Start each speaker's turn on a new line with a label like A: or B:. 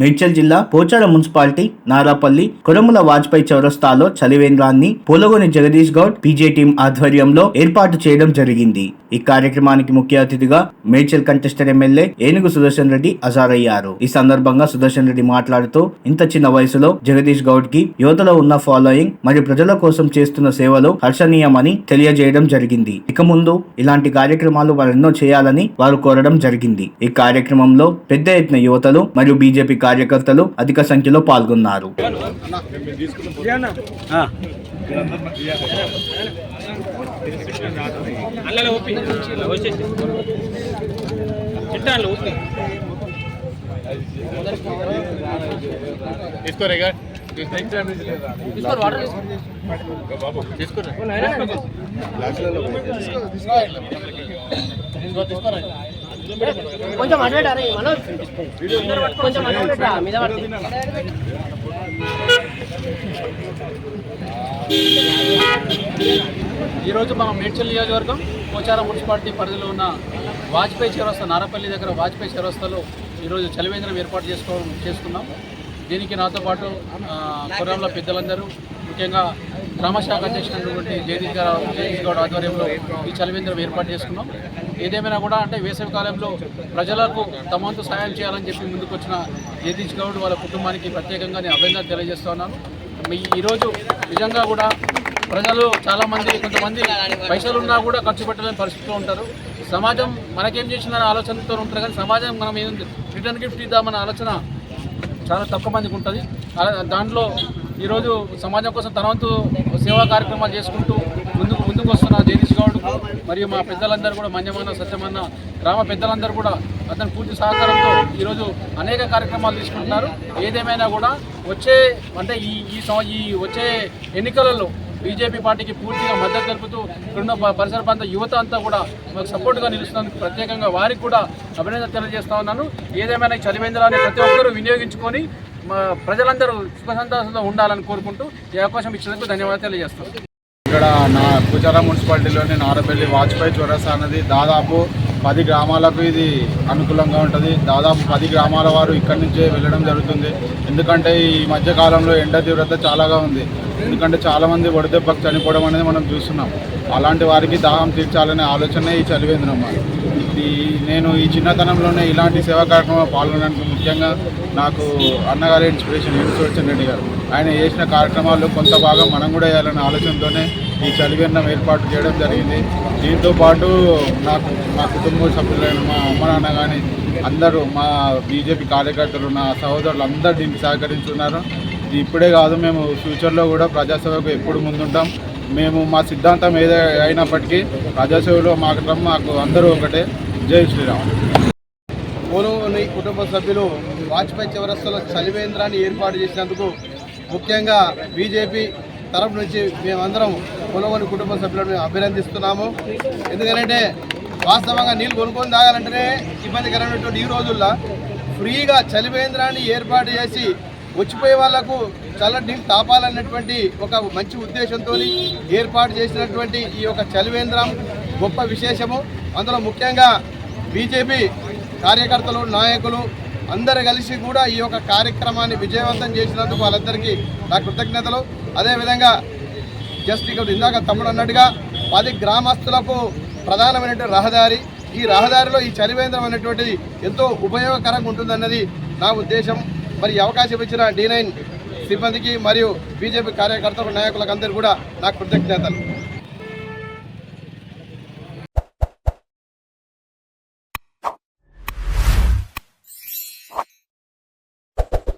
A: మేడ్చల్ జిల్లా పోచాడ మున్సిపాలిటీ నారాపల్లి కొరముల వాజ్పేయి చౌరస్తాలో చలివేంద్రాన్ని పోలగొని జగదీష్ గౌడ్ పీజే టీం ఆధ్వర్యంలో ఏర్పాటు చేయడం జరిగింది. ఈ కార్యక్రమానికి ముఖ్య అతిథిగా మేడ్చల్ కంటెస్టెడ్ ఎమ్మెల్యే ఏనుగు సుదర్శన్ రెడ్డి హాజరయ్యారు. ఈ సందర్భంగా సుదర్శన్ రెడ్డి మాట్లాడుతూ ఇంత చిన్న వయసులో జగదీష్ గౌడ్కి యువతలో ఉన్న ఫాలోయింగ్ మరియు ప్రజల కోసం చేస్తున్న సేవలు హర్షణీయమని తెలియజేయడం జరిగింది. ఇక ముందు ఇలాంటి కార్యక్రమాలు వారెన్నో చేయాలని వారు కోరడం జరిగింది. ఈ కార్యక్రమంలో పెద్ద ఎత్తున యువతలు మరియు బీజేపీ కార్యకర్తలు అధిక సంఖ్యలో పాల్గొన్నారు.
B: అల్లలో ఊపి. వచ్చేసి చిట్టాలు ఊపి
C: తీసుకోరేగా
B: తీసుకోరు వాటర్ తీసుకోరు.
D: కొంచెం అడ్వాడు మనోజ్? కొంచెం అడ్వాడు మీద పడుతుంది
E: ఈరోజు మన మేడ్చల్ నియోజకవర్గం పోచారం మున్సిపాలిటీ పరిధిలో ఉన్న వాజ్పేయి చౌరస్తా నారపల్లి దగ్గర వాజ్పేయి చేరవస్థలో ఈరోజు చలివేంద్రం ఏర్పాటు చేసుకోవడం చేసుకున్నాం. దీనికి నాతో పాటు ఆ, కుర్రంల పెద్దలందరూ ముఖ్యంగా గ్రామశాఖ అధ్యక్షుడైనటువంటి జగదీష్ గారు జగదీష్ గౌడ్ ఆధ్వర్యంలో ఈ చలివేంద్రం ఏర్పాటు చేసుకున్నాం. ఏదేమైనా కూడా అంటే వేసవి కాలంలో ప్రజలకు తమంతు సహాయం చేయాలని చెప్పి ముందుకొచ్చిన జగదీష్ గౌడ్ వాళ్ళ కుటుంబానికి ప్రత్యేకంగా నేను అభినందన తెలియజేస్తున్నాను మీ- ఈరోజు నిజంగా కూడా ప్రజలు చాలామంది కొంతమంది పైసలు ఉన్నా కూడా ఖర్చు పెట్టలేని పరిస్థితిలో ఉంటారు. సమాజం మనకేం చేసిన ఆలోచనతో ఉంటారు కానీ సమాజం మనం ఏం రిటర్న్ గిఫ్ట్ ఇద్దామన్న ఆలోచన చాలా తక్కువ మందికి ఉంటుంది. అలా దాంట్లో ఈరోజు సమాజం కోసం తన వంతు సేవా కార్యక్రమాలు చేసుకుంటూ ముందుకు ముందుకు వస్తున్న జగదీష్ గౌడ్ మరియు మా పెద్దలందరూ కూడా మంజమన్న సత్యమన్న గ్రామ పెద్దలందరూ కూడా అతని పూర్తి సహకారంతో ఈరోజు అనేక కార్యక్రమాలు తీసుకుంటున్నారు. ఏదేమైనా కూడా వచ్చే అంటే ఈ ఈ వచ్చే ఎన్నికలలో బీజేపీ పార్టీకి పూర్తిగా మద్దతు తెలుపుతూ ఇక్కడున్న పరిసర ప్రాంత యువత అంతా కూడా మాకు సపోర్ట్గా నిలుస్తున్నందుకు ప్రత్యేకంగా వారికి కూడా అభినందన తెలియజేస్తా ఉన్నాను. ఏదేమైనా ఈ చలివేంద్రాన్ని ప్రతి ఒక్కరూ వినియోగించుకొని మా ప్రజలందరూ సుఖ సంతోషంతో ఉండాలని కోరుకుంటూ ఈ అవకాశం ఇచ్చినందుకు ధన్యవాదాలు తెలియజేస్తాను.
C: ఇక్కడ నా గుజరా మున్సిపాలిటీలోని నారపల్లి వాజ్పేయి చౌరస్తా అనేది దాదాపు పది గ్రామాలకు ఇది అనుకూలంగా ఉంటుంది. దాదాపు పది గ్రామాల వారు ఇక్కడి నుంచే వెళ్ళడం జరుగుతుంది. ఎందుకంటే ఈ మధ్యకాలంలో ఎండ తీవ్రత చాలాగా ఉంది. ఎందుకంటే చాలామంది వడదెబ్బకు చనిపోవడం అనేది మనం చూస్తున్నాం. అలాంటి వారికి దాహం తీర్చాలనే ఆలోచనే ఈ చలివేంద్రం ఇది నేను ఈ చిన్నతనంలోనే ఇలాంటి సేవా కార్యక్రమంలో పాల్గొనడానికి ముఖ్యంగా నాకు అన్నగారి ఇన్స్పిరేషన్ వెంకటేశ్వర రెడ్డి గారు. ఆయన చేసిన కార్యక్రమాల్లో కొంత భాగం మనం కూడా వేయాలనే ఆలోచనతోనే ఈ చలివెన్నం ఏర్పాటు చేయడం జరిగింది. దీంతో పాటు నాకు మా కుటుంబ సభ్యులైన మా అమ్మ నాన్న కానీ అందరూ మా బీజేపీ కార్యకర్తలు నా సహోదరులు అందరూ దీనికి సహకరించున్నారు ఇది ఇప్పుడే కాదు మేము ఫ్యూచర్లో కూడా ప్రజాసేవకు ఎప్పుడు ముందుంటాం. మేము మా సిద్ధాంతం ఏదే అయినప్పటికీ ప్రజాసేవలో మాకు మాకు అందరూ ఒకటే. జై శ్రీరామ్.
F: పూర్వంలోని కుటుంబ సభ్యులు వాజ్పేయి చౌరస్తాలో చలివేంద్రాన్ని ఏర్పాటు చేసినందుకు ముఖ్యంగా బీజేపీ తరపు నుంచి మేమందరం కొనుగోలు కుటుంబ సభ్యులను అభినందిస్తున్నాము. ఎందుకంటే వాస్తవంగా నీళ్ళు కొనుక్కొని తాగాలంటేనే ఇబ్బందికరమైనటువంటి ఈ రోజుల్లో ఫ్రీగా చలివేంద్రాన్ని ఏర్పాటు చేసి వచ్చిపోయే వాళ్ళకు చల్లటి నీళ్ళు తాపాలన్నటువంటి ఒక మంచి ఉద్దేశంతో ఏర్పాటు చేసినటువంటి ఈ యొక్క చలివేంద్రం గొప్ప విశేషము. అందులో ముఖ్యంగా బీజేపీ కార్యకర్తలు నాయకులు అందరు కలిసి కూడా ఈ యొక్క కార్యక్రమాన్ని విజయవంతం చేసినందుకు వాళ్ళందరికీ నా కృతజ్ఞతలు. అదేవిధంగా జస్ట్ ఇక్కడ ఇందాక తమ్ముడు అన్నట్టుగా పది గ్రామస్తులకు ప్రధానమైనటువంటి రహదారి. ఈ రహదారిలో ఈ చలివేంద్రం అనేటువంటిది ఎంతో ఉపయోగకరంగా ఉంటుందన్నది నా ఉద్దేశం. మరి అవకాశం ఇచ్చిన డి సిబ్బందికి మరియు బీజేపీ కార్యకర్తలకు నాయకులకు అందరూ కూడా నా కృతజ్ఞతలు.